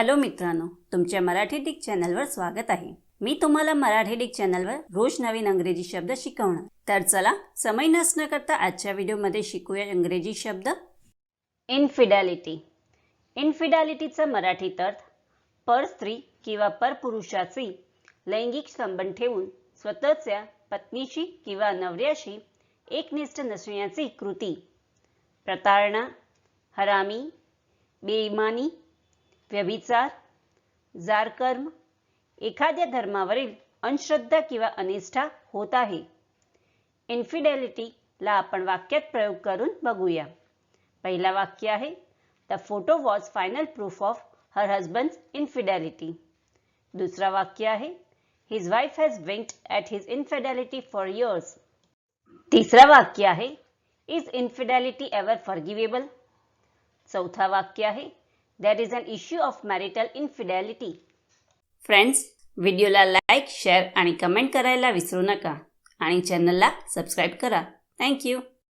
Hello मित्रांनो तुमच्या Marathi Dick चॅनलवर स्वागत आहे. मी तुम्हाला मराठी डिक चॅनलवर रोज नवीन अंग्रेजी शब्द शिकवणार. तर चला समय नसणं करता आजच्या व्हिडिओमध्ये शिकूया इंग्रजी शब्द. इनफिडॅलिटी इनफिडॅलिटीचा मराठीत अर्थ पर स्त्री किंवा पर पुरुषाशी लैंगिक संबंध ठेवून स्वतःच्या पत्नीशी किंवा नवऱ्याशी एकनिष्ठ नसण्याची कृती. प्रतारणा हरामी बेईमानी व्यभिचार जारकर्म एखाद्या धर्मावरील अंधश्रद्धा किंवा अनिष्ठा होत आहे. इन्फिडेलिटीला आपण वाक्यात प्रयोग करून बघूया. पहिला वाक्य आहे the photo was final proof of her husband infidelity दुसरा वाक्य आहे his wife has winked at his infidelity for years तिसरा वाक्य आहे इज इन्फिडेलिटी एव्हर फॉरगिवेबल चौथा वाक्य आहे that is an issue of marital infidelity friends व्हिडिओला लाईक शेअर आणि कमेंट करायला विसरू नका. आणि चॅनलला सबस्क्राईब करा. थँक्यू